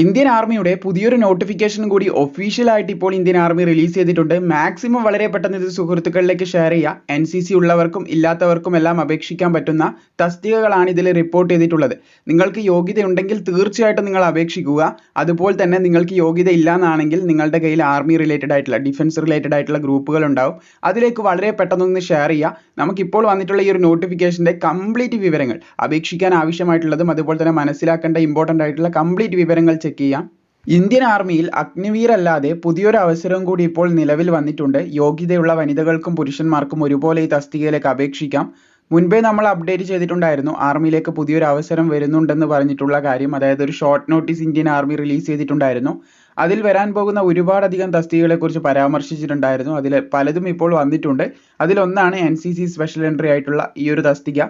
Indian ആർമിയുടെ പുതിയൊരു notification കൂടി ഒഫീഷ്യലായിട്ട് ഇപ്പോൾ ഇന്ത്യൻ ആർമി റിലീസ് ചെയ്തിട്ടുണ്ട്. മാക്സിമം വളരെ പെട്ടെന്ന് ഇത് സുഹൃത്തുക്കളിലേക്ക് ഷെയർ ചെയ്യുക. എൻ സി സി ഉള്ളവർക്കും ഇല്ലാത്തവർക്കും എല്ലാം അപേക്ഷിക്കാൻ പറ്റുന്ന തസ്തികകളാണ് ഇതിൽ റിപ്പോർട്ട് ചെയ്തിട്ടുള്ളത്. നിങ്ങൾക്ക് യോഗ്യത ഉണ്ടെങ്കിൽ തീർച്ചയായിട്ടും നിങ്ങൾ അപേക്ഷിക്കുക. അതുപോലെ തന്നെ നിങ്ങൾക്ക് യോഗ്യത ഇല്ല എന്നാണെങ്കിൽ നിങ്ങളുടെ കയ്യിൽ ആർമി റിലേറ്റഡ് ആയിട്ടുള്ള ഡിഫൻസ് റിലേറ്റഡ് ആയിട്ടുള്ള ഗ്രൂപ്പുകൾ ഉണ്ടാവും. അതിലേക്ക് വളരെ പെട്ടെന്നൊന്ന് ഷെയർ ചെയ്യുക. നമുക്കിപ്പോൾ വന്നിട്ടുള്ള ഈ ഒരു നോട്ടിഫിക്കേഷന്റെ കംപ്ലീറ്റ് വിവരങ്ങൾ അപേക്ഷിക്കാൻ ആവശ്യമായിട്ടുള്ളതും അതുപോലെ തന്നെ മനസ്സിലാക്കേണ്ട ഇമ്പോർട്ടന്റ് ആയിട്ടുള്ള കംപ്ലീറ്റ് വിവരങ്ങൾ ചെക്ക് ചെയ്യാം. ഇന്ത്യൻ ആർമിയിൽ അഗ്നിവീർ അല്ലാതെ പുതിയൊരു അവസരം കൂടി ഇപ്പോൾ നിലവിൽ വന്നിട്ടുണ്ട്. യോഗ്യതയുള്ള വനിതകൾക്കും പുരുഷന്മാർക്കും ഒരുപോലെ ഈ തസ്തികയിലേക്ക് അപേക്ഷിക്കാം. മുൻപേ നമ്മൾ അപ്ഡേറ്റ് ചെയ്തിട്ടുണ്ടായിരുന്നു. ആർമിയിലേക്ക് പുതിയൊരു അവസരം വരുന്നുണ്ടെന്ന് പറഞ്ഞിട്ടുള്ള കാര്യം. അതായത് ഒരു short notice Indian army release ചെയ്തിട്ടുണ്ടായിരുന്നു. അതിൽ വരാൻ പോകുന്ന ഒരുപാടധികം തസ്തികകളെ കുറിച്ച് പരാമർശിച്ചിട്ടുണ്ടായിരുന്നു. അതിൽ പലതും ഇപ്പോൾ വന്നിട്ടുണ്ട്. അതിലൊന്നാണ് N C C special entry ആയിട്ടുള്ള ഈ ഒരു തസ്തിക.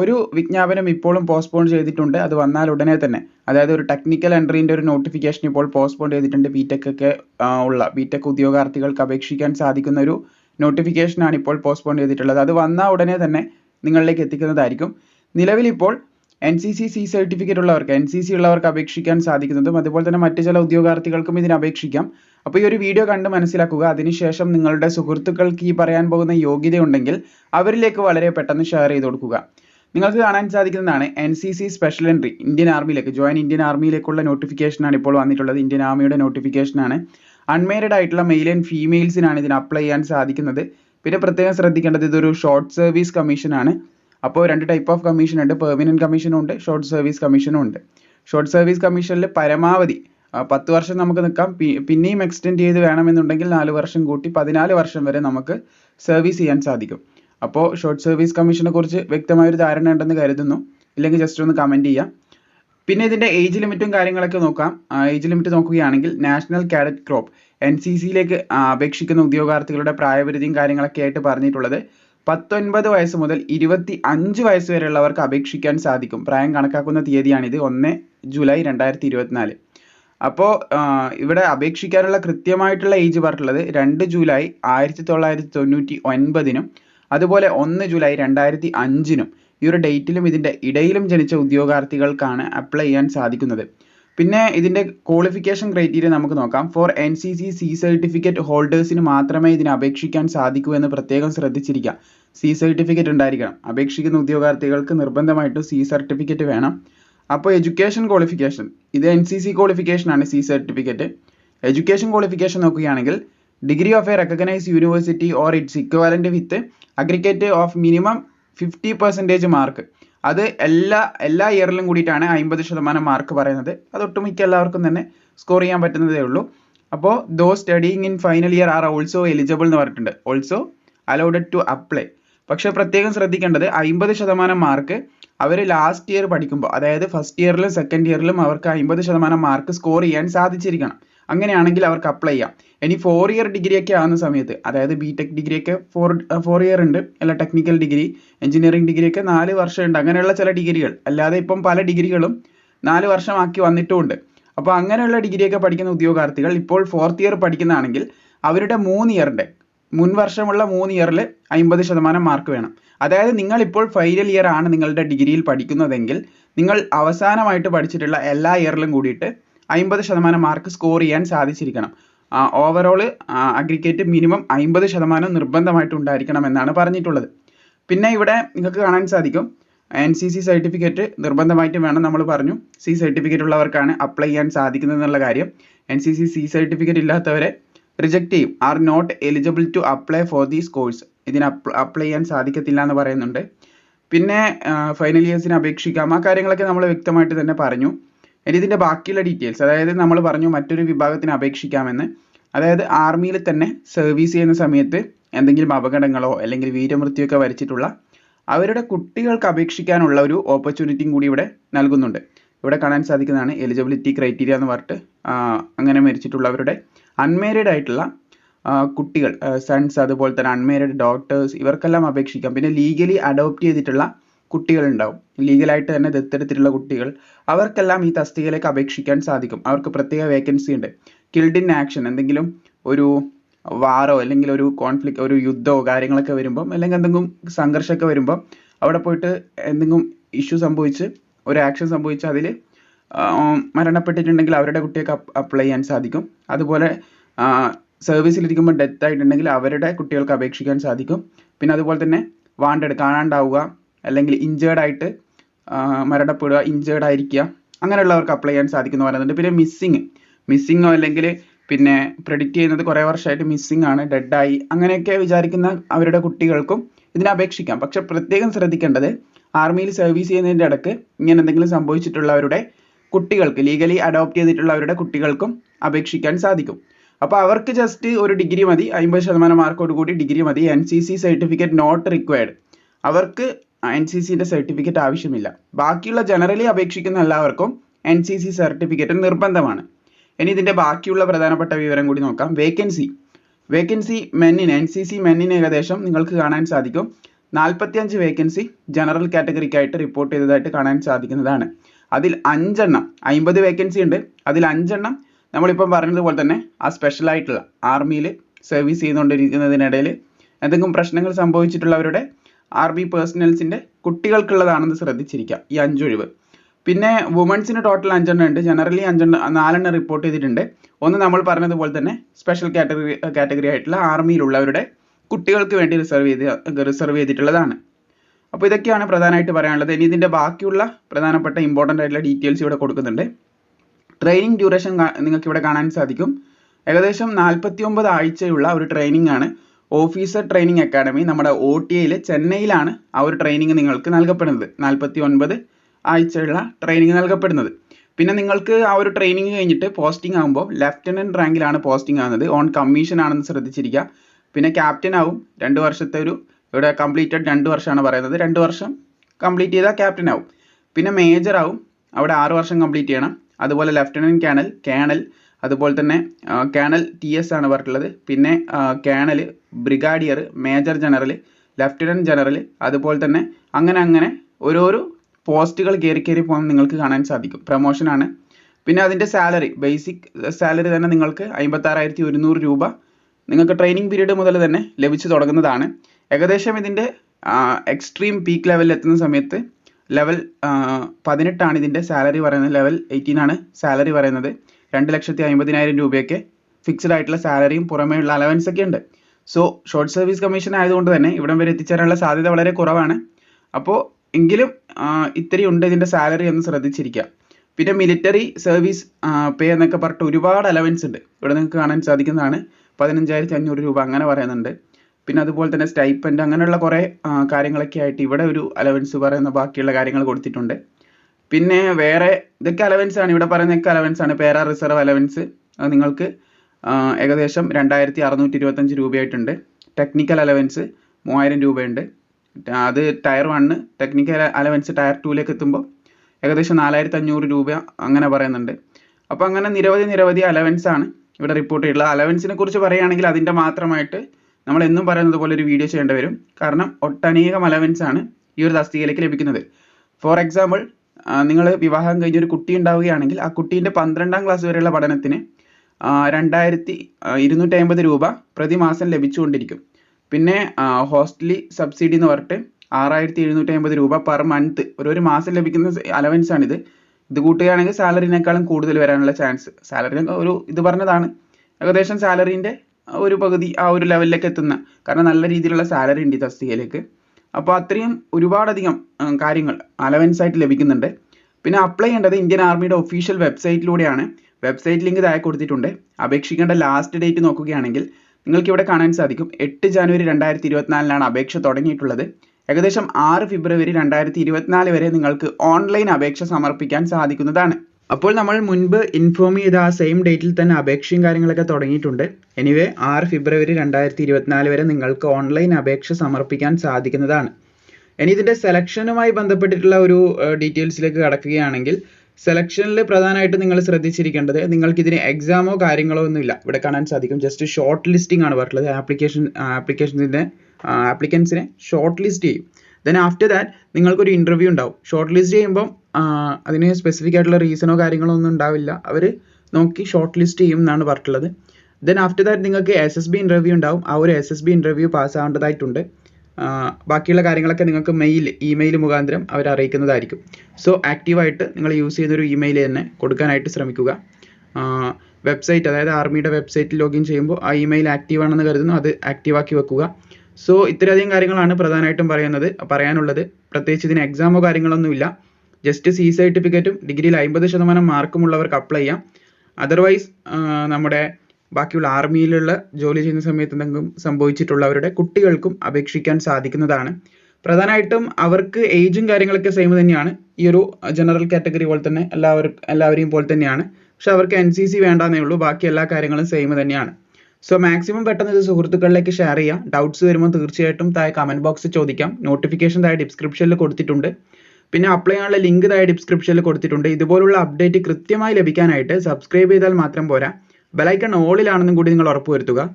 ഒരു വിജ്ഞാപനം ഇപ്പോഴും പോസ്റ്റ്പോൺ ചെയ്തിട്ടുണ്ട്. അത് വന്നാൽ ഉടനെ തന്നെ. അതായത് ഒരു ടെക്നിക്കൽ എൻട്രീന്റെ ഒരു നോട്ടിഫിക്കേഷൻ ഇപ്പോൾ പോസ്റ്റ്പോൺ ചെയ്തിട്ടുണ്ട്. ബി ടെക് ഒക്കെ ഉള്ള ബി ടെക് ഉദ്യോഗാർത്ഥികൾക്ക് അപേക്ഷിക്കാൻ സാധിക്കുന്ന ഒരു നോട്ടിഫിക്കേഷനാണ് ഇപ്പോൾ പോസ്റ്റ്പോൺ ചെയ്തിട്ടുള്ളത്. അത് വന്നാൽ ഉടനെ തന്നെ നിങ്ങളിലേക്ക് എത്തിക്കുന്നതായിരിക്കും. നിലവിൽ ഇപ്പോൾ N C C C certificate ഉള്ളവർക്ക് എൻ സി സി ഉള്ളവർക്ക് അപേക്ഷിക്കാൻ സാധിക്കുന്നതും അതുപോലെ തന്നെ മറ്റു ചില ഉദ്യോഗാർത്ഥികൾക്കും ഇതിന് അപേക്ഷിക്കാം. അപ്പോൾ ഈ ഒരു വീഡിയോ കണ്ട് മനസ്സിലാക്കുക. അതിനുശേഷം നിങ്ങളുടെ സുഹൃത്തുക്കൾക്ക് ഈ പറയാൻ പോകുന്ന യോഗ്യതയുണ്ടെങ്കിൽ അവരിലേക്ക് വളരെ പെട്ടെന്ന് ഷെയർ ചെയ്ത് കൊടുക്കുക. നിങ്ങൾക്ക് കാണാൻ സാധിക്കുന്നതാണ് N C C special entry Indian ആർമിയിലേക്ക് join Indian ആർമിയിലേക്കുള്ള നോട്ടിഫിക്കേഷനാണ് ഇപ്പോൾ വന്നിട്ടുള്ളത്. ഇന്ത്യൻ ആർമിയുടെ നോട്ടിഫിക്കേഷനാണ് അൺമേരിഡ് ആയിട്ടുള്ള മെയിൽ ആൻഡ് ഫീമെയിൽസിനാണ് ഇതിന് അപ്ലൈ ചെയ്യാൻ സാധിക്കുന്നത്. പിന്നെ പ്രത്യേകം ശ്രദ്ധിക്കേണ്ടത് ഇതൊരു ഷോർട്ട് സർവീസ് കമ്മീഷനാണ് അപ്പോൾ രണ്ട് ടൈപ്പ് ഓഫ് കമ്മീഷൻ ഉണ്ട്. പെർമനന്റ് കമ്മീഷനും ഉണ്ട്. ഷോർട്ട് സർവീസ് കമ്മീഷനും ഉണ്ട്. ഷോർട്ട് സർവീസ് കമ്മീഷനിൽ പരമാവധി പത്ത് വർഷം നമുക്ക് നിൽക്കാം. പിന്നെയും എക്സ്റ്റെൻഡ് ചെയ്ത് വേണമെന്നുണ്ടെങ്കിൽ നാല് വർഷം കൂട്ടി പതിനാല് വർഷം വരെ നമുക്ക് സർവീസ് ചെയ്യാൻ സാധിക്കും. അപ്പോൾ ഷോർട്ട് സർവീസ് കമ്മീഷനെ കുറിച്ച് വ്യക്തമായൊരു ധാരണ ഉണ്ടെന്ന് കരുതുന്നു. ഇല്ലെങ്കിൽ ജസ്റ്റ് ഒന്ന് കമന്റ് ചെയ്യാം. പിന്നെ ഇതിന്റെ ഏജ് ലിമിറ്റും കാര്യങ്ങളൊക്കെ നോക്കാം. ഏജ് ലിമിറ്റ് നോക്കുകയാണെങ്കിൽ national cadet corps N C സിയിലേക്ക് അപേക്ഷിക്കുന്ന ഉദ്യോഗാർത്ഥികളുടെ പ്രായപരിധിയും കാര്യങ്ങളൊക്കെ ആയിട്ട് പറഞ്ഞിട്ടുള്ളത് പത്തൊൻപത് വയസ്സ് മുതൽ ഇരുപത്തി അഞ്ച് വയസ്സ് വരെയുള്ളവർക്ക് അപേക്ഷിക്കാൻ സാധിക്കും. പ്രായം കണക്കാക്കുന്ന തീയതിയാണിത്. ഒന്ന് ജൂലൈ രണ്ടായിരത്തി ഇരുപത്തിനാല് അപ്പോൾ ഇവിടെ അപേക്ഷിക്കാനുള്ള കൃത്യമായിട്ടുള്ള ഏജ് പറഞ്ഞിട്ടുള്ളത് രണ്ട് ജൂലൈ ആയിരത്തി തൊള്ളായിരത്തി തൊണ്ണൂറ്റി ഒൻപതിനും അതുപോലെ ഒന്ന് ജൂലൈ രണ്ടായിരത്തി അഞ്ചിനും ഈ ഒരു ഡേറ്റിലും ഇതിന്റെ ഇടയിലും ജനിച്ച ഉദ്യോഗാർത്ഥികൾക്കാണ് അപ്ലൈ ചെയ്യാൻ സാധിക്കുന്നത്. പിന്നെ ഇതിന്റെ ക്വാളിഫിക്കേഷൻ ക്രൈറ്റീരിയ നമുക്ക് നോക്കാം. For N C C C certificate ഹോൾഡേഴ്സിന് മാത്രമേ ഇതിന് അപേക്ഷിക്കാൻ സാധിക്കൂ എന്ന് പ്രത്യേകം ശ്രദ്ധിച്ചിരിക്കുക. സി സർട്ടിഫിക്കറ്റ് ഉണ്ടായിരിക്കണം. അപേക്ഷിക്കുന്ന ഉദ്യോഗാർത്ഥികൾക്ക് നിർബന്ധമായിട്ടും സി സർട്ടിഫിക്കറ്റ് വേണം. അപ്പോൾ എഡ്യൂക്കേഷൻ ക്വാളിഫിക്കേഷൻ ഇത് എൻ സി സി ക്വാളിഫിക്കേഷനാണ് സി സർട്ടിഫിക്കറ്റ് എഡ്യൂക്കേഷൻ ക്വാളിഫിക്കേഷൻ നോക്കുകയാണെങ്കിൽ degree of a recognise university or its equivalent with aggregate of minimum fifty percentage mark അത് എല്ലാ എല്ലാ ഇയറിലും കൂടിയിട്ടാണ് അമ്പത് ശതമാനം മാർക്ക് പറയുന്നത്. അത് ഒട്ടുമിക്ക എല്ലാവർക്കും തന്നെ സ്കോർ ചെയ്യാൻ പറ്റുന്നതേ ഉള്ളൂ. അപ്പോൾ though studying in final year are also eligible എന്ന് പറഞ്ഞിട്ടുണ്ട്. ഓൾസോ അലൗഡഡ് ടു അപ്ലൈ പക്ഷേ പ്രത്യേകം ശ്രദ്ധിക്കേണ്ടത് അമ്പത് ശതമാനം മാർക്ക് അവർ ലാസ്റ്റ് ഇയർ പഠിക്കുമ്പോൾ അതായത് ഫസ്റ്റ് ഇയറിലും സെക്കൻഡ് ഇയറിലും അവർക്ക് അമ്പത് ശതമാനം മാർക്ക് സ്കോർ ചെയ്യാൻ സാധിച്ചിരിക്കണം. അങ്ങനെയാണെങ്കിൽ അവർക്ക് അപ്ലൈ ചെയ്യാം. ഇനി ഫോർ ഇയർ ഡിഗ്രി ഒക്കെ ആവുന്ന സമയത്ത് അതായത് ബി ടെക് ഡിഗ്രി ഒക്കെ ഫോർ ഫോർ ഇയർ ഉണ്ട് അല്ല ടെക്നിക്കൽ ഡിഗ്രി എഞ്ചിനീയറിംഗ് ഡിഗ്രി ഒക്കെ നാല് വർഷം ഉണ്ട്. അങ്ങനെയുള്ള ചില ഡിഗ്രികൾ അല്ലാതെ ഇപ്പം പല ഡിഗ്രികളും നാല് വർഷമാക്കി വന്നിട്ടുമുണ്ട്. അപ്പോൾ അങ്ങനെയുള്ള ഡിഗ്രിയൊക്കെ പഠിക്കുന്ന ഉദ്യോഗാർത്ഥികൾ ഇപ്പോൾ ഫോർത്ത് ഇയർ പഠിക്കുന്നതാണെങ്കിൽ അവരുടെ മൂന്ന് ഇയറിന്റെ മുൻ വർഷമുള്ള മൂന്ന് ഇയറിൽ അമ്പത് ശതമാനം മാർക്ക് വേണം. അതായത് നിങ്ങൾ ഇപ്പോൾ ഫൈനൽ ഇയർ ആണ് നിങ്ങളുടെ ഡിഗ്രിയിൽ പഠിക്കുന്നതെങ്കിൽ നിങ്ങൾ അവസാനമായിട്ട് പഠിച്ചിട്ടുള്ള എല്ലാ ഇയറിലും കൂടിയിട്ട് അമ്പത് ശതമാനം മാർക്ക് സ്കോർ ചെയ്യാൻ സാധിച്ചിരിക്കണം. ഓവറോൾ അഗ്രിഗേറ്റ് മിനിമം അമ്പത് ശതമാനം നിർബന്ധമായിട്ട് ഉണ്ടായിരിക്കണം എന്നാണ് പറഞ്ഞിട്ടുള്ളത്. പിന്നെ ഇവിടെ നിങ്ങൾക്ക് കാണാൻ സാധിക്കും. എൻ സി സി സർട്ടിഫിക്കറ്റ് നിർബന്ധമായിട്ടും വേണം നമ്മൾ പറഞ്ഞു. സി സർട്ടിഫിക്കറ്റ് ഉള്ളവർക്കാണ് അപ്ലൈ ചെയ്യാൻ സാധിക്കുന്നത് എന്നുള്ള കാര്യം. N C C C certificate ഇല്ലാത്തവരെ reject ചെയ്യും. Are not eligible to apply for these course ഇതിന് അപ്ലൈ ചെയ്യാൻ സാധിക്കത്തില്ല എന്ന് പറയുന്നുണ്ട്. പിന്നെ ഫൈനൽ ഇയേഴ്സിന് അപേക്ഷിക്കാം. ആ കാര്യങ്ങളൊക്കെ നമ്മൾ വ്യക്തമായിട്ട് തന്നെ പറഞ്ഞു. ഇനി ഇതിന്റെ ബാക്കിയുള്ള ഡീറ്റെയിൽസ് അതായത് നമ്മൾ പറഞ്ഞു മറ്റൊരു വിഭാഗത്തിന് അപേക്ഷിക്കാമെന്ന്. അതായത് ആർമിയിൽ തന്നെ സർവീസ് ചെയ്യുന്ന സമയത്ത് എന്തെങ്കിലും അപകടങ്ങളോ അല്ലെങ്കിൽ വീരമൃത്യുവൊക്കെ വരച്ചിട്ടുള്ള അവരുടെ കുട്ടികൾക്ക് അപേക്ഷിക്കാനുള്ള ഒരു ഓപ്പർച്യൂണിറ്റിയും കൂടി ഇവിടെ നൽകുന്നുണ്ട്. ഇവിടെ കാണാൻ സാധിക്കുന്നതാണ് എലിജിബിലിറ്റി ക്രൈറ്റീരിയ എന്ന് പറഞ്ഞിട്ട് അങ്ങനെ മരിച്ചിട്ടുള്ളവരുടെ അൺമാരീഡ് ആയിട്ടുള്ള കുട്ടികൾ സൺസ് അതുപോലെ തന്നെ അൺമാരീഡ് ഡോക്ടേഴ്സ് ഇവർക്കെല്ലാം അപേക്ഷിക്കാം. പിന്നെ ലീഗലി അഡോപ്റ്റ് ചെയ്തിട്ടുള്ള കുട്ടികളുണ്ടാവും. ലീഗലായിട്ട് തന്നെ ദത്തെടുത്തിട്ടുള്ള കുട്ടികൾ അവർക്കെല്ലാം ഈ തസ്തികയിലേക്ക് അപേക്ഷിക്കാൻ സാധിക്കും. അവർക്ക് പ്രത്യേക വേക്കൻസി ഉണ്ട്. കിൽഡ് ഇൻ ആക്ഷൻ എന്തെങ്കിലും ഒരു വാറോ അല്ലെങ്കിൽ ഒരു കോൺഫ്ലിക്റ്റ് ഒരു യുദ്ധമോ കാര്യങ്ങളൊക്കെ വരുമ്പം അല്ലെങ്കിൽ എന്തെങ്കിലും സംഘർഷമൊക്കെ വരുമ്പം അവിടെ പോയിട്ട് എന്തെങ്കിലും ഇഷ്യൂ സംഭവിച്ച് ഒരു ആക്ഷൻ സംഭവിച്ച് അതിൽ മരണപ്പെട്ടിട്ടുണ്ടെങ്കിൽ അവരുടെ കുട്ടികൾക്ക് അപ്ലൈ ചെയ്യാൻ സാധിക്കും. അതുപോലെ സർവീസിലിരിക്കുമ്പോൾ ഡെത്ത് ആയിട്ടുണ്ടെങ്കിൽ അവരുടെ കുട്ടികൾക്ക് അപേക്ഷിക്കാൻ സാധിക്കും. പിന്നെ അതുപോലെ തന്നെ വാണ്ടഡ് കാണാണ്ടാവുക അല്ലെങ്കിൽ ഇഞ്ചേർഡ് ആയിട്ട് മരണപ്പെടുക ഇഞ്ചേർഡ് ആയിരിക്കുക അങ്ങനെയുള്ളവർക്ക് അപ്ലൈ ചെയ്യാൻ സാധിക്കുന്നു പറയുന്നുണ്ട്. പിന്നെ മിസ്സിങ് മിസ്സിങ്ങോ അല്ലെങ്കിൽ പിന്നെ പ്രെഡിക്റ്റ് ചെയ്യുന്നത് കുറേ വർഷമായിട്ട് മിസ്സിങ് ആണ് ഡെഡായി അങ്ങനെയൊക്കെ വിചാരിക്കുന്ന അവരുടെ കുട്ടികൾക്കും ഇതിനെ അപേക്ഷിക്കാം. പക്ഷെ പ്രത്യേകം ശ്രദ്ധിക്കേണ്ടത് ആർമിയിൽ സർവീസ് ചെയ്യുന്നതിന്റെ ഇടയ്ക്ക് ഇങ്ങനെ എന്തെങ്കിലും സംഭവിച്ചിട്ടുള്ളവരുടെ കുട്ടികൾക്ക് ലീഗലി അഡോപ്റ്റ് ചെയ്തിട്ടുള്ളവരുടെ കുട്ടികൾക്കും അപേക്ഷിക്കാൻ സാധിക്കും. അപ്പോൾ അവർക്ക് ജസ്റ്റ് ഒരു ഡിഗ്രി മതി അമ്പത് ശതമാനം മാർക്കോട് കൂടി ഡിഗ്രി മതി N C C certificate not required അവർക്ക് എൻ സി സിന്റെ സർട്ടിഫിക്കറ്റ് ആവശ്യമില്ല. ബാക്കിയുള്ള ജനറലി അപേക്ഷിക്കുന്ന എല്ലാവർക്കും എൻ സി സി സർട്ടിഫിക്കറ്റ് നിർബന്ധമാണ്. ഇനി ഇതിന്റെ ബാക്കിയുള്ള പ്രധാനപ്പെട്ട വിവരം കൂടി നോക്കാം. വേക്കൻസി വേക്കൻസി മെന്നിന് എൻ സി സി മെന്നിന് ഏകദേശം നിങ്ങൾക്ക് കാണാൻ സാധിക്കും. നാൽപ്പത്തിയഞ്ച് വേക്കൻസി ജനറൽ കാറ്റഗറിക്കായിട്ട് റിപ്പോർട്ട് ചെയ്തതായിട്ട് കാണാൻ സാധിക്കുന്നതാണ്. അതിൽ അഞ്ചെണ്ണം അമ്പത് വേക്കൻസി ഉണ്ട്. അതിൽ അഞ്ചെണ്ണം നമ്മളിപ്പം പറഞ്ഞതുപോലെ തന്നെ ആ സ്പെഷ്യൽ ആയിട്ടുള്ള ആർമിയിൽ സർവീസ് ചെയ്തുകൊണ്ടിരിക്കുന്നതിനിടയിൽ എന്തെങ്കിലും പ്രശ്നങ്ങൾ സംഭവിച്ചിട്ടുള്ളവരുടെ ആർമി പേഴ്സണൽസിന്റെ കുട്ടികൾക്കുള്ളതാണെന്ന് ശ്രദ്ധിച്ചിരിക്കുക ഈ അഞ്ചൊഴിവ് പിന്നെ വുമൺസിന് ടോട്ടൽ അഞ്ചെണ്ണം ഉണ്ട്. ജനറലി അഞ്ചെണ്ണം നാലെണ്ണം റിപ്പോർട്ട് ചെയ്തിട്ടുണ്ട്. ഒന്ന് നമ്മൾ പറഞ്ഞതുപോലെ തന്നെ സ്പെഷ്യൽ കാറ്റഗറി കാറ്റഗറി ആയിട്ടുള്ള ആർമിയിലുള്ളവരുടെ കുട്ടികൾക്ക് വേണ്ടി റിസർവ് ചെയ്ത് റിസർവ് ചെയ്തിട്ടുള്ളതാണ്. അപ്പോൾ ഇതൊക്കെയാണ് പ്രധാനമായിട്ട് പറയാനുള്ളത്. ഇനി ഇതിന്റെ ബാക്കിയുള്ള പ്രധാനപ്പെട്ട ഇമ്പോർട്ടന്റ് ആയിട്ടുള്ള ഡീറ്റെയിൽസ് ഇവിടെ കൊടുക്കുന്നുണ്ട്. ട്രെയിനിങ് ഡ്യൂറേഷൻ നിങ്ങൾക്ക് ഇവിടെ കാണാൻ സാധിക്കും. ഏകദേശം നാൽപ്പത്തി ഒമ്പത് ആഴ്ചയുള്ള ഒരു ട്രെയിനിങ് ആണ് ഓഫീസർ ട്രെയിനിങ് അക്കാഡമി നമ്മുടെ ഒ ടി ഐയിൽ ചെന്നൈയിലാണ് ആ ഒരു ട്രെയിനിങ് നിങ്ങൾക്ക് നൽകപ്പെടുന്നത്. നാൽപ്പത്തി ഒൻപത് ആഴ്ചയുള്ള ട്രെയിനിങ് നൽകപ്പെടുന്നത്. പിന്നെ നിങ്ങൾക്ക് ആ ഒരു ട്രെയിനിങ് കഴിഞ്ഞിട്ട് പോസ്റ്റിംഗ് ആകുമ്പോൾ ലെഫ്റ്റനന്റ് റാങ്കിലാണ് പോസ്റ്റിംഗ് ആകുന്നത്. ഓൺ കമ്മീഷൻ ആണെന്ന് ശ്രദ്ധിച്ചിരിക്കുക. പിന്നെ ക്യാപ്റ്റൻ ആവും. രണ്ട് വർഷത്തെ ഒരു ഇവിടെ കംപ്ലീറ്റഡ് രണ്ട് വർഷമാണ് പറയുന്നത്. രണ്ട് വർഷം കംപ്ലീറ്റ് ചെയ്താൽ ക്യാപ്റ്റൻ ആവും. പിന്നെ മേജർ ആവും. അവിടെ ആറ് വർഷം കംപ്ലീറ്റ് ചെയ്യണം. അതുപോലെ ലെഫ്റ്റനന്റ് കേണൽ കേണൽ അതുപോലെ തന്നെ കേണൽ ടി എസ് ആണ് പറഞ്ഞിട്ടുള്ളത്. പിന്നെ colonel brigadier major general lieutenant general അതുപോലെ തന്നെ അങ്ങനെ അങ്ങനെ ഓരോരോ പോസ്റ്റുകൾ കയറി കയറി പോകാൻ നിങ്ങൾക്ക് കാണാൻ സാധിക്കും. പ്രൊമോഷനാണ് പിന്നെ അതിന്റെ സാലറി ബേസിക് സാലറി തന്നെ നിങ്ങൾക്ക് അമ്പത്താറായിരത്തി ഒരുന്നൂറ് രൂപ നിങ്ങൾക്ക് ട്രെയിനിങ് പീരീഡ് മുതൽ തന്നെ ലഭിച്ചു തുടങ്ങുന്നതാണ്. ഏകദേശം ഇതിന്റെ എക്സ്ട്രീം പീക്ക് ലെവലിൽ എത്തുന്ന സമയത്ത് ലെവൽ പതിനെട്ടാണ് ഇതിന്റെ സാലറി പറയുന്നത്. ലെവൽ ആണ് സാലറി പറയുന്നത്. രണ്ട് ലക്ഷത്തി അമ്പതിനായിരം രൂപയൊക്കെ ഫിക്സഡ് ആയിട്ടുള്ള സാലറിയും പുറമേയുള്ള അലവൻസ് ഒക്കെ ഉണ്ട്. സോ ഷോർട്ട് സർവീസ് കമ്മീഷൻ ആയതുകൊണ്ട് തന്നെ ഇവിടം വരെ എത്തിച്ചേരാനുള്ള സാധ്യത വളരെ കുറവാണ്. അപ്പോൾ എങ്കിലും ഇത്രയും ഉണ്ട് ഇതിന്റെ സാലറി എന്ന് ശ്രദ്ധിച്ചിരിക്കുക. പിന്നെ മിലിറ്ററി സർവീസ് പേ എന്നൊക്കെ പറഞ്ഞിട്ട് ഒരുപാട് അലവൻസ് ഉണ്ട്. ഇവിടെ നിങ്ങൾക്ക് കാണാൻ സാധിക്കുന്നതാണ്. പതിനഞ്ചായിരത്തി അഞ്ഞൂറ് രൂപ അങ്ങനെ പറയുന്നുണ്ട്. പിന്നെ അതുപോലെ തന്നെ സ്റ്റൈപ്പൻഡ് അങ്ങനെയുള്ള കുറേ കാര്യങ്ങളൊക്കെ ആയിട്ട് ഇവിടെ ഒരു അലവൻസ് പറയുന്ന ബാക്കിയുള്ള കാര്യങ്ങൾ കൊടുത്തിട്ടുണ്ട്. പിന്നെ വേറെ ഇതൊക്കെ അലവൻസ് ആണ്. ഇവിടെ പറയുന്നതൊക്കെ അലവൻസ് ആണ്. പേരാ റിസർവ് അലവൻസ് അത് നിങ്ങൾക്ക് ഏകദേശം രണ്ടായിരത്തി അറുന്നൂറ്റി ഇരുപത്തഞ്ച് രൂപയായിട്ടുണ്ട്. ടെക്നിക്കൽ അലവൻസ് മൂവായിരം രൂപയുണ്ട്. അത് tier one technical allowance tier ലേക്ക് എത്തുമ്പോൾ ഏകദേശം നാലായിരത്തി അഞ്ഞൂറ് രൂപ അങ്ങനെ പറയുന്നുണ്ട്. അപ്പോൾ അങ്ങനെ നിരവധി നിരവധി അലവൻസ് ആണ് ഇവിടെ റിപ്പോർട്ട് ചെയ്തിട്ടുള്ളത്. അലവൻസിനെ കുറിച്ച് പറയുകയാണെങ്കിൽ അതിന്റെ മാത്രമായിട്ട് നമ്മൾ എന്നും പറയുന്നത് പോലെ ഒരു വീഡിയോ ചെയ്യേണ്ടി വരും. കാരണം ഒട്ടനേകം അലവൻസ് ആണ് ഈ ഒരു തസ്തികയിലേക്ക് ലഭിക്കുന്നത്. ഫോർ എക്സാമ്പിൾ നിങ്ങൾ വിവാഹം കഴിഞ്ഞ ഒരു കുട്ടി ഉണ്ടാവുകയാണെങ്കിൽ ആ കുട്ടീന്റെ പന്ത്രണ്ടാം ക്ലാസ് വരെയുള്ള പഠനത്തിന് രണ്ടായിരത്തി ഇരുന്നൂറ്റി അമ്പത് രൂപ പ്രതിമാസം ലഭിച്ചുകൊണ്ടിരിക്കും. പിന്നെ ഹോസ്റ്റലി സബ്സിഡി എന്ന് പറഞ്ഞിട്ട് ആറായിരത്തി എഴുന്നൂറ്റി അമ്പത് രൂപ പെർ മന്ത്. ഒരു ഒരു മാസം ലഭിക്കുന്ന അലവൻസ് ആണിത് ഇത് കൂട്ടുകയാണെങ്കിൽ സാലറിനേക്കാളും കൂടുതൽ വരാനുള്ള ചാൻസ്. സാലറി ഒരു ഇത് പറഞ്ഞതാണ്. ഏകദേശം സാലറീന്റെ ഒരു പകുതി ആ ഒരു ലെവലിലേക്ക് എത്തുന്ന കാരണം നല്ല രീതിയിലുള്ള സാലറി ഉണ്ട് ഈ തസ്തികയിലേക്ക്. അപ്പോൾ അത്രയും ഒരുപാടധികം കാര്യങ്ങൾ അലവൻസ് ആയിട്ട് ലഭിക്കുന്നുണ്ട്. പിന്നെ അപ്ലൈ ചെയ്യേണ്ടത് ഇന്ത്യൻ ആർമിയുടെ ഒഫീഷ്യൽ വെബ്സൈറ്റിലൂടെയാണ്. വെബ്സൈറ്റ് ലിങ്ക് താഴെ കൊടുത്തിട്ടുണ്ട്. അപേക്ഷിക്കേണ്ട ലാസ്റ്റ് ഡേറ്റ് നോക്കുകയാണെങ്കിൽ നിങ്ങൾക്ക് ഇവിടെ കാണാൻ സാധിക്കും. എട്ട് ജനുവരി രണ്ടായിരത്തി ഇരുപത്തിനാലിനാണ് അപേക്ഷ തുടങ്ങിയിട്ടുള്ളത്. ഏകദേശം ആറ് ഫെബ്രുവരി രണ്ടായിരത്തി ഇരുപത്തിനാല് വരെ നിങ്ങൾക്ക് ഓൺലൈൻ അപേക്ഷ സമർപ്പിക്കാൻ സാധിക്കുന്നതാണ്. അപ്പോൾ നമ്മൾ മുൻപ് ഇൻഫോം ചെയ്ത ആ സെയിം ഡേറ്റിൽ തന്നെ അപേക്ഷയും കാര്യങ്ങളൊക്കെ തുടങ്ങിയിട്ടുണ്ട്. എനിവേ ആറ് ഫെബ്രുവരി രണ്ടായിരത്തി ഇരുപത്തിനാല് വരെ നിങ്ങൾക്ക് ഓൺലൈൻ അപേക്ഷ സമർപ്പിക്കാൻ സാധിക്കുന്നതാണ്. ഇനി ഇതിന്റെ സെലക്ഷനുമായി ബന്ധപ്പെട്ടിട്ടുള്ള ഒരു ഡീറ്റെയിൽസിലേക്ക് കടക്കുകയാണെങ്കിൽ സെലക്ഷനിൽ പ്രധാനമായിട്ട് നിങ്ങൾ ശ്രദ്ധിച്ചിരിക്കേണ്ടത് നിങ്ങൾക്ക് ഇതിന് എക്സാമോ കാര്യങ്ങളോ ഒന്നുമില്ല. ഇവിടെ കാണാൻ സാധിക്കും. ജസ്റ്റ് ഷോർട്ട് ലിസ്റ്റിംഗ് ആണ് പറഞ്ഞിട്ടുള്ളത്. ആപ്ലിക്കേഷൻ ആപ്ലിക്കേഷൻസിന്റെ ആപ്ലിക്കൻസിനെ ഷോർട്ട് ലിസ്റ്റ് ചെയ്യും. ദെൻ ആഫ്റ്റർ ദാറ്റ് നിങ്ങൾക്കൊരു ഇന്റർവ്യൂ ഉണ്ടാവും. ഷോർട്ട് ലിസ്റ്റ് ചെയ്യുമ്പം അതിന് സ്പെസിഫിക് ആയിട്ടുള്ള റീസണോ കാര്യങ്ങളോ ഒന്നും ഉണ്ടാവില്ല. അവർ നോക്കി ഷോർട്ട് ലിസ്റ്റ് ചെയ്യും എന്നാണ് പറഞ്ഞിട്ടുള്ളത്. ദെൻ ആഫ്റ്റർ ദാറ്റ് നിങ്ങൾക്ക് എസ് എസ് ബി ഇന്റർവ്യൂ ഉണ്ടാവും. ആ ഒരു S S B interview pass ആവേണ്ടതായിട്ടുണ്ട്. ബാക്കിയുള്ള കാര്യങ്ങളൊക്കെ നിങ്ങൾക്ക് മെയിൽ ഇമെയിൽ മുഖാന്തരം അവർ അറിയിക്കുന്നതായിരിക്കും. സോ ആക്റ്റീവായിട്ട് നിങ്ങൾ യൂസ് ചെയ്തൊരു ഇമെയിൽ തന്നെ കൊടുക്കാനായിട്ട് ശ്രമിക്കുക. വെബ്സൈറ്റ് അതായത് ആർമിയുടെ വെബ്സൈറ്റിൽ ലോഗിൻ ചെയ്യുമ്പോൾ ആ ഇമെയിൽ ആക്റ്റീവ് ആണെന്ന് കരുതുന്നു അത് ആക്റ്റീവാക്കി വെക്കുക. സോ ഇത്രയധികം കാര്യങ്ങളാണ് പ്രധാനമായിട്ടും പറയുന്നത്. പറയാനുള്ളത് പ്രത്യേകിച്ച് ഇതിന് എക്സാമോ കാര്യങ്ങളൊന്നുമില്ല ജസ്റ്റ് സി സർട്ടിഫിക്കറ്റും ഡിഗ്രിയിൽ അമ്പത് ശതമാനം മാർക്കും ഉള്ളവർക്ക് അപ്ലൈ ചെയ്യാം. അതർവൈസ് നമ്മുടെ ബാക്കിയുള്ള ആർമിയിലുള്ള ജോലി ചെയ്യുന്ന സമയത്ത് എന്തെങ്കിലും സംഭവിച്ചിട്ടുള്ളവരുടെ കുട്ടികൾക്കും അപേക്ഷിക്കാൻ സാധിക്കുന്നതാണ്. പ്രധാനമായിട്ടും അവർക്ക് ഏജും കാര്യങ്ങളൊക്കെ സെയിം തന്നെയാണ്. ഈ ഒരു ജനറൽ കാറ്റഗറി പോലെ തന്നെ എല്ലാവർക്കും എല്ലാവരെയും പോലെ തന്നെയാണ്. പക്ഷെ അവർക്ക് എൻ സി സി വേണ്ടെന്നേ ഉള്ളൂ. ബാക്കി എല്ലാ കാര്യങ്ങളും സെയിം തന്നെയാണ്. സോ മാക്സിമം പെട്ടെന്ന് ഇത് സുഹൃത്തുക്കളിലേക്ക് ഷെയർ ചെയ്യാം. ഡൗട്ട്സ് വരുമ്പോൾ തീർച്ചയായിട്ടും താഴെ കമന്റ് ബോക്സ് ചോദിക്കാം. നോട്ടിഫിക്കേഷൻ താഴെ ഡിസ്ക്രിപ്ഷനിൽ കൊടുത്തിട്ടുണ്ട്. പിന്നെ അപ്ലൈ ചെയ്യാനുള്ള ലിങ്ക് താഴെ ഡിസ്ക്രിപ്ഷനിൽ കൊടുത്തിട്ടുണ്ട്. ഇതുപോലുള്ള അപ്ഡേറ്റ് കൃത്യമായി ലഭിക്കാനായിട്ട് സബ്സ്ക്രൈബ് ചെയ്താൽ മാത്രം പോരാ. ബെലൈക്കൺ ഓളിലാണെന്നും കൂടി നിങ്ങൾ ഉറപ്പുവരുത്തുക.